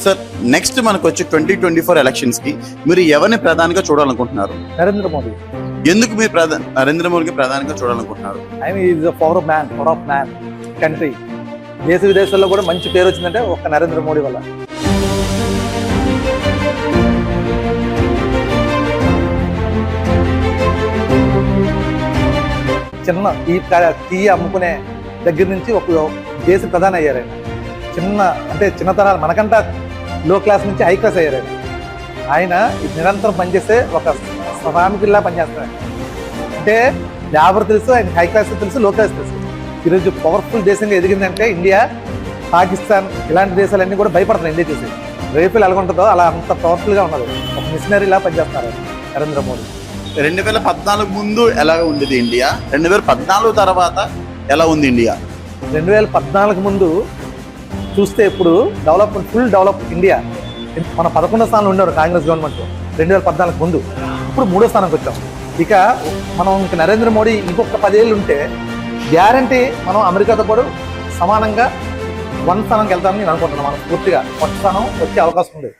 Sir next మనకు వచ్చే twenty twenty four ఎలక్షన్స్కి మీరు ఎవరిని ప్రధానిగా చూడాలనుకుంటున్నారు? నరేంద్ర మోదీ ఎందుకు మీరు ప్రధాన నరేంద్ర మోడీకి ప్రధానిగా చూడాలనుకుంటున్నారు? ఆయన is power of man power of man country దేశ విదేశాల్లో కూడా మంచి పేరు వచ్చిందంటే ఒక్క నరేంద్ర మోడీ వల్ల. చిన్న కా- టీ అమ్ముకునే దగ్గర నుంచి ఒక దేశ ప్రధాని అయ్యారు చిన్న అంటే చిన్నతనాలు మనకంట లో క్లాస్ నుంచి హై క్లాస్ అయ్యారు. ఆయన నిరంతరం పనిచేసే ఒక శ్రామికుల్లా పనిచేస్తారు ఆయన. అంటే లేబర్ తెలుసు ఆయన హై క్లాస్ తెలుసు లో క్లాస్ తెలుసు. ఈరోజు పవర్ఫుల్ దేశంగా ఎదిగిందంటే ఇండియా పాకిస్తాన్ ఇలాంటి దేశాలన్నీ కూడా భయపడుతున్నాయి ఇండియా చూసి. రేపులు ఎలా ఉంటుందో అలా అంత పవర్ఫుల్గా ఉన్నారు ఒక మిషనరీలా పనిచేస్తున్నారు ఆయన, నరేంద్ర మోడీ. రెండు వేల పద్నాలుగు ముందు ఎలా ఉండేది ఇండియా? రెండు వేల పద్నాలుగు తర్వాత ఎలా ఉంది ఇండియా? రెండు వేల పద్నాలుగు ముందు చూస్తే ఇప్పుడు డెవలప్మెంట్ ఫుల్ డెవలప్ ఇండియా. మన పదకొండో స్థానంలో ఉండేవారు కాంగ్రెస్ గవర్నమెంట్ రెండు వేల పద్నాలుగు ముందు. ఇప్పుడు మూడో స్థానంకి వచ్చాం. ఇక మనం ఇంక నరేంద్ర మోడీ ఇంకొక పదేళ్ళు ఉంటే గ్యారంటీ మనం అమెరికాతో కూడా సమానంగా వన్ స్థానంకి వెళ్తామని నేను అనుకుంటున్నాను. మనం పూర్తిగా కొత్త స్థానం వచ్చే అవకాశం ఉంది.